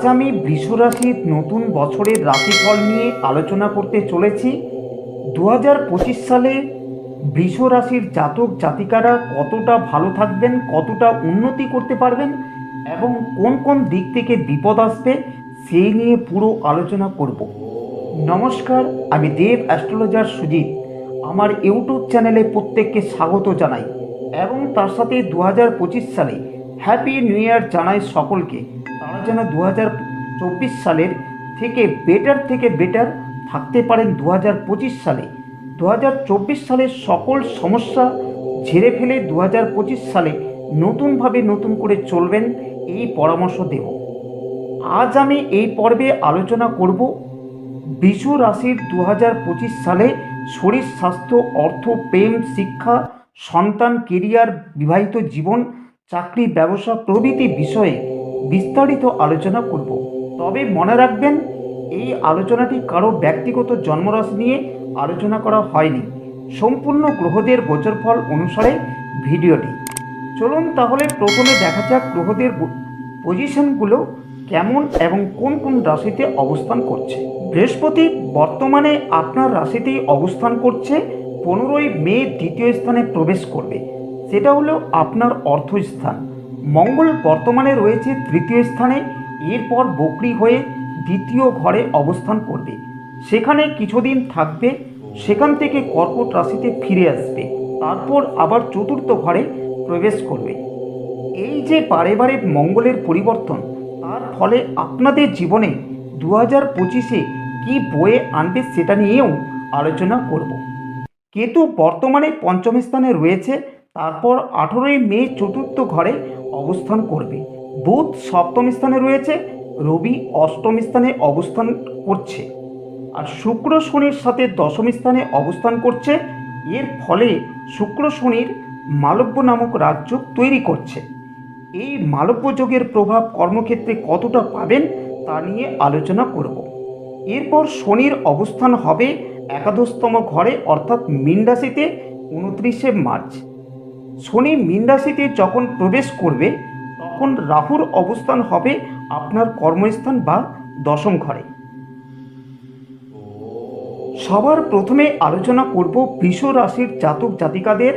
আজ আমি বৃষরাশির নতুন বছরের রাশিফল নিয়ে আলোচনা করতে চলেছি। দু হাজার পঁচিশ সালে বৃষ রাশির জাতক জাতিকারা কতটা ভালো থাকবেন, কতটা উন্নতি করতে পারবেন এবং কোন কোন দিক থেকে বিপদ আসবে সেই নিয়ে পুরো আলোচনা করব। নমস্কার, আমি দেব অ্যাস্ট্রোলজার সুজিত। আমার ইউটিউব চ্যানেলে প্রত্যেককে স্বাগত জানাই এবং তার সাথে দু হাজার পঁচিশ সালে হ্যাপি নিউ ইয়ার জানাই সকলকে। যেন দু হাজার চব্বিশ সালের থেকে বেটার থেকে বেটার থাকতে পারেন দু হাজার পঁচিশ সালে। দু হাজার চব্বিশ সালের সকল সমস্যা ঝেড়ে ফেলে দু হাজার পঁচিশ সালে নতুনভাবে নতুন করে চলবেন এই পরামর্শ দেব। আজ আমি এই পর্বে আলোচনা করব বিশু রাশির দু হাজার পঁচিশ সালে শরীর, স্বাস্থ্য, অর্থ, প্রেম, শিক্ষা, সন্তান কেরিয়ার বিবাহিত জীবন, চাকরি, ব্যবসা প্রভৃতি বিষয়ে বিস্তারিত আলোচনা করব। তবে মনে রাখবেন, এই আলোচনাটি কারও ব্যক্তিগত জন্মরাশি নিয়ে আলোচনা করা হয়নি। সম্পূর্ণ গ্রহদের গোচরফল অনুসারে ভিডিওটি। চলুন তাহলে প্রথমে দেখা যাক গ্রহদের পজিশনগুলো কেমন এবং কোন কোন রাশিতে অবস্থান করছে। বৃহস্পতি বর্তমানে আপনার রাশিতেই অবস্থান করছে, পনেরোই মে দ্বিতীয় স্থানে প্রবেশ করবে। সেটা হলো আপনার অর্থস্থান। মঙ্গল বর্তমানে রয়েছে তৃতীয় স্থানে, এরপর বকরি হয়ে দ্বিতীয় ঘরে অবস্থান করবে। সেখানে কিছুদিন থাকবে, সেখান থেকে কর্কট রাশিতে ফিরে আসবে। তারপর আবার চতুর্থ ঘরে প্রবেশ করবে। এই যে বারে বারে মঙ্গলের পরিবর্তন, তার ফলে আপনাদের জীবনে দু হাজার পঁচিশে কী বয়ে আনবে সেটা নিয়েও আলোচনা করব। কেতু বর্তমানে পঞ্চম স্থানে রয়েছে, তারপর আঠেরোই মে চতুর্থ ঘরে অবস্থান করবে। বুধ সপ্তম স্থানে রয়েছে, রবি অষ্টম স্থানে অবস্থান করছে। আর শুক্র শনির সাথে দশম স্থানে অবস্থান করছে। এর ফলে শুক্র শনির মালব্য নামক রাজ্য তৈরি করছে। এই মালব্য যোগের প্রভাব কর্মক্ষেত্রে কতটা পাবেন, তা নিয়ে আলোচনা করব। এরপর শনির অবস্থান হবে একাদশতম ঘরে, অর্থাৎ মীন রাশিতে, উনত্রিশে মার্চ। শনি মীন রাশিতে যখন প্রবেশ করবে, তখন রাহুর অবস্থান হবে আপনার কর্মস্থান বা দশম ঘরে। সবার প্রথমে আলোচনা করব বৃষ রাশির জাতক জাতিকাদের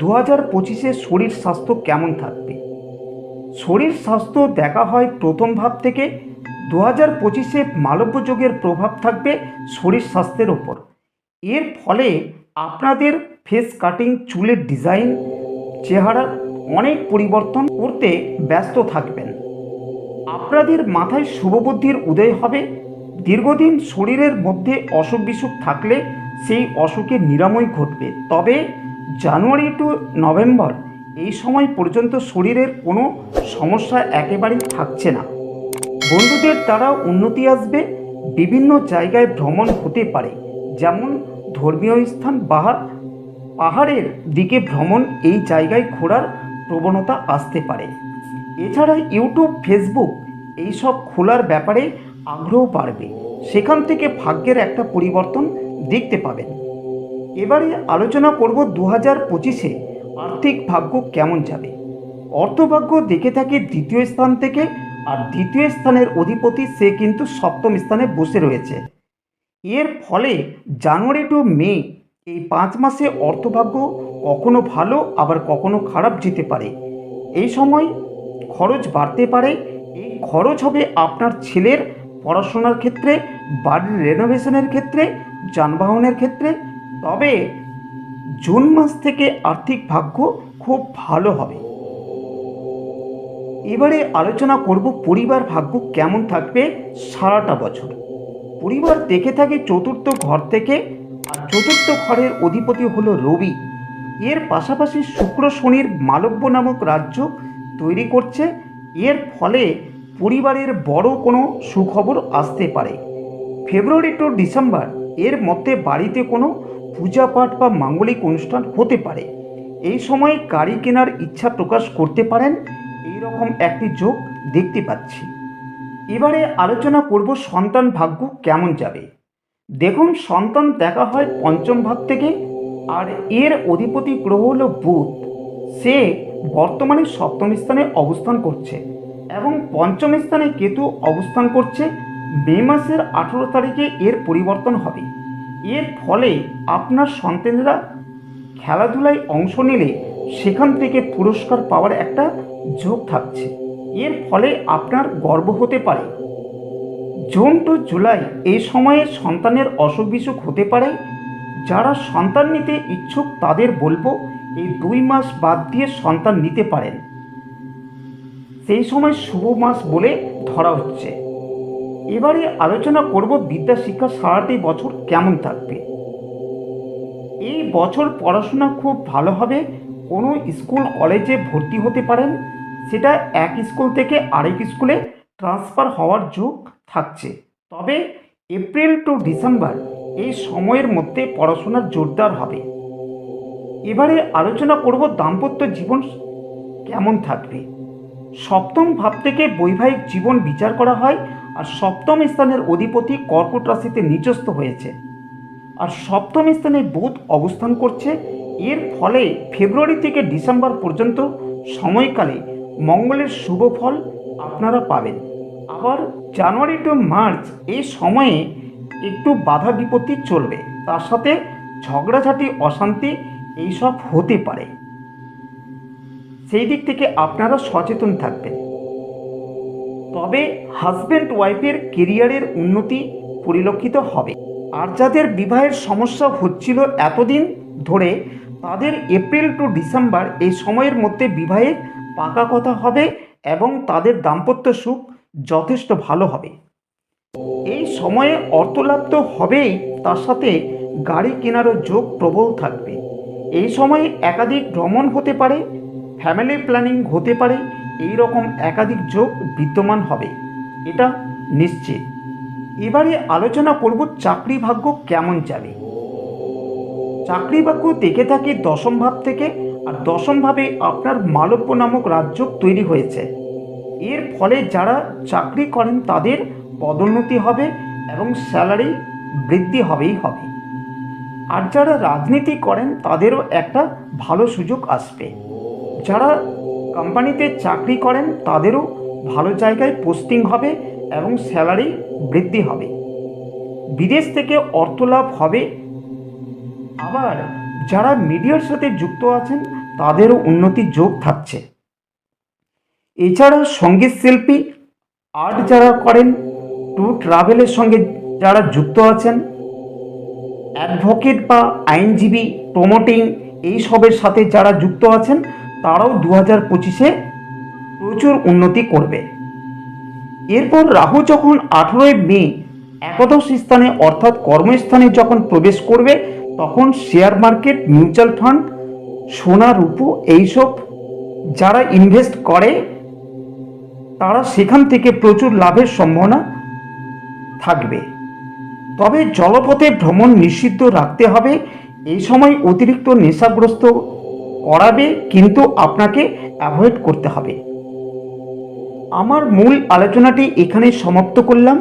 দু হাজার পঁচিশে শরীর স্বাস্থ্য কেমন থাকবে। শরীর স্বাস্থ্য দেখা হয় প্রথম ভাব থেকে দু হাজার পঁচিশে মালব্য যোগের প্রভাব থাকবে শরীর স্বাস্থ্যের ওপর। এর ফলে আপনাদের ফেস কাটিং চুলের ডিজাইন চেহারার অনেক পরিবর্তন করতে ব্যস্ত থাকবেন। আপনাদের মাথায় শুভবুদ্ধির উদয় হবে। দীর্ঘদিন শরীরের মধ্যে অসুখ বিসুখ থাকলে সেই অসুখের নিরাময় ঘটবে। তবে জানুয়ারি টু নভেম্বর এই সময় পর্যন্ত শরীরের কোনো সমস্যা একেবারেই থাকছে না। বন্ধুদের দ্বারা উন্নতি আসবে। বিভিন্ন জায়গায় ভ্রমণ হতে পারে। যেমন ধর্মীয় স্থান বা পাহাড়ের দিকে ভ্রমণ এই জায়গায় ঘোরার প্রবণতা আসতে পারে। এছাড়া ইউটিউব, ফেসবুক এইসব খোলার ব্যাপারে আগ্রহ বাড়বে। সেখান থেকে ভাগ্যের একটা পরিবর্তন দেখতে পাবেন। এবারে আলোচনা করব দু হাজার পঁচিশে আর্থিক ভাগ্য কেমন যাবে। অর্থভাগ্য দেখে থাকে দ্বিতীয় স্থান থেকে, আর দ্বিতীয় স্থানের অধিপতি সে কিন্তু সপ্তম স্থানে বসে রয়েছে। এর ফলে জানুয়ারি টু মে এই পাঁচ মাসে অর্থভাগ্য কখনো ভালো, আবার কখনো খারাপ যেতে পারে। এই সময় খরচ বাড়তে পারে। এই খরচ হবে আপনার ছেলের পড়াশোনার ক্ষেত্রে, বাড়ির রেনোভেশনের ক্ষেত্রে, যানবাহনের ক্ষেত্রে। তবে জুন মাস থেকে আর্থিক ভাগ্য খুব ভালো হবে। এবারে আলোচনা করব পরিবার ভাগ্য কেমন থাকবে সারাটা বছর। পরিবার দেখে থাকে চতুর্থ ঘর থেকে চতুর্থ ঘরের অধিপতি হলো রবি। এর পাশাপাশি শুক্র শনির মালব্য নামক রাজ্য তৈরি করছে। এর ফলে পরিবারের বড় কোনো সুখবর আসতে পারে। ফেব্রুয়ারি টু ডিসেম্বর এর মধ্যে বাড়িতে কোনো পূজা পাঠ বা মাঙ্গলিক অনুষ্ঠান হতে পারে। এই সময় গাড়ি কেনার ইচ্ছা প্রকাশ করতে পারেন। এই রকম একটি যোগ দেখতে পাচ্ছি। এবারে আলোচনা করব সন্তান ভাগ্য কেমন যাবে। দেখুন, সন্তান দেখা হয় পঞ্চম ভাব থেকে, আর এর অধিপতি গ্রহ হল বুধ। সে বর্তমানে সপ্তম স্থানে অবস্থান করছে এবং পঞ্চম স্থানে কেতু অবস্থান করছে। মে মাসের আঠেরো তারিখে এর পরিবর্তন হবে। এর ফলে আপনার সন্তানেরা খেলাধুলায় অংশ নিলে সেখান থেকে পুরস্কার পাওয়ার একটা যোগ থাকছে। এর ফলে আপনার গর্ব হতে পারে। জুন টু জুলাই এই সময়ে সন্তানের অসুখ বিসুখ হতে পারে? যারা সন্তান নিতে ইচ্ছুক তাদের বলব, এই দুই মাস বাদ দিয়ে সন্তান নিতে পারেন। সেই সময় শুভ মাস বলে ধরা হচ্ছে। এবারে আলোচনা করব বিদ্যা শিক্ষা সারাটি বছর কেমন থাকবে? এই বছর পড়াশোনা খুব ভালো হবে। কোনো স্কুল, কলেজে ভর্তি হতে পারেন। সেটা এক স্কুল থেকে আরেক স্কুলে ট্রান্সফার হওয়ার যোগ থাকছে। তবে এপ্রিল টু ডিসেম্বর এই সময়ের মধ্যে পড়াশোনার জোরদার হবে। এবারে আলোচনা করব দাম্পত্য জীবন কেমন থাকবে। সপ্তম ভাব থেকে বৈবাহিক জীবন বিচার করা হয় আর সপ্তম স্থানের অধিপতি কর্কট রাশিতে নিচস্থ হয়েছে। আর সপ্তম স্থানে বুধ অবস্থান করছে। এর ফলে ফেব্রুয়ারি থেকে ডিসেম্বর পর্যন্ত সময়কালে মঙ্গলের শুভ ফল আপনারা পাবেন। আবার জানুয়ারি টু মার্চ এই সময়ে একটু বাধা বিপত্তি চলবে। তার সাথে ঝগড়াঝাটি, অশান্তি এইসব হতে পারে। সেই দিক থেকে আপনারা সচেতন থাকবেন। তবে হাজব্যান্ড ওয়াইফের কেরিয়ারের উন্নতি পরিলক্ষিত হবে। আর যাদের বিবাহের সমস্যা হচ্ছিল এতদিন ধরে, তাদের এপ্রিল টু ডিসেম্বর এই সময়ের মধ্যে বিবাহের পাকা কথা হবে এবং তাদের দাম্পত্য সুখ যথেষ্ট ভালো হবে। এই সময়ে অর্থলাভ তো হবেই, তার সাথে গাড়ি কেনারও যোগ প্রবল থাকবে। এই সময়ে একাধিক ভ্রমণ হতে পারে ফ্যামিলি প্ল্যানিং হতে পারে এই রকম একাধিক যোগ বিদ্যমান হবে, এটা নিশ্চিত। এবারে আলোচনা করব চাকরি ভাগ্য কেমন যাবে। চাকরি ভাগ্য দেখে থাকে দশম ভাব থেকে আর দশমভাবে আপনার মালব্য নামক রাজ্য তৈরি হয়েছে। এর ফলে যারা চাকরি করেন তাদের পদোন্নতি হবে এবং স্যালারি বৃদ্ধি হবেই হবে। আর যারা রাজনীতি করেন তাদেরও একটা ভালো সুযোগ আসবে। যারা কোম্পানিতে চাকরি করেন তাদেরও ভালো জায়গায় পোস্টিং হবে এবং স্যালারি বৃদ্ধি হবে। বিদেশ থেকে অর্থ লাভ হবে। আবার যারা মিডিয়ার সাথে যুক্ত আছেন তাদেরও উন্নতির যোগ থাকছে। এছাড়া সংগীত শিল্পী আর্ট যারা করেন ট্যুর ট্রাভেলের সঙ্গে যারা যুক্ত আছেন, অ্যাডভোকেট বা আইনজীবী প্রমোটিং এইসবের সাথে যারা যুক্ত আছেন, তারাও দু হাজার পঁচিশে প্রচুর উন্নতি করবে। এরপর রাহু যখন আঠেরোই মে একাদশ স্থানে অর্থাৎ কর্মস্থানে যখন প্রবেশ করবে, তখন শেয়ার মার্কেট, মিউচুয়াল ফান্ড সোনা রূপো এইসব যারা ইনভেস্ট করে, তারা সেখান থেকে প্রচুর লাভের সম্ভাবনা থাকবে। তবে জলপথে ভ্রমণ নিষিদ্ধ রাখতে হবে, এই সময় অতিরিক্ত নেশাগ্রস্ত করাবে, কিন্তু আপনাকে অ্যাভয়েড করতে হবে। আমার মূল আলোচনাটি এখানেই সমাপ্ত করলাম।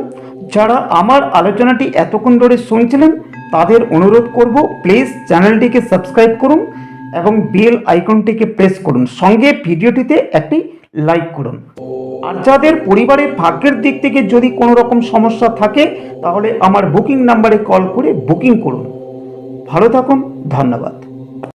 যারা আমার আলোচনাটি এতক্ষণ ধরে শুনছিলেন, তাদের অনুরোধ করব প্লিজ চ্যানেলটিকে সাবস্ক্রাইব করুন। এবং বেল আইকনটিকে প্রেস করুন। সঙ্গে ভিডিওটিতে একটি লাইক করুন। আর যাদের পরিবারের ভাগ্যের দিক থেকে যদি কোনো রকম সমস্যা থাকে, তাহলে আমার বুকিং নাম্বারে কল করে বুকিং করুন। ভালো থাকুন, ধন্যবাদ।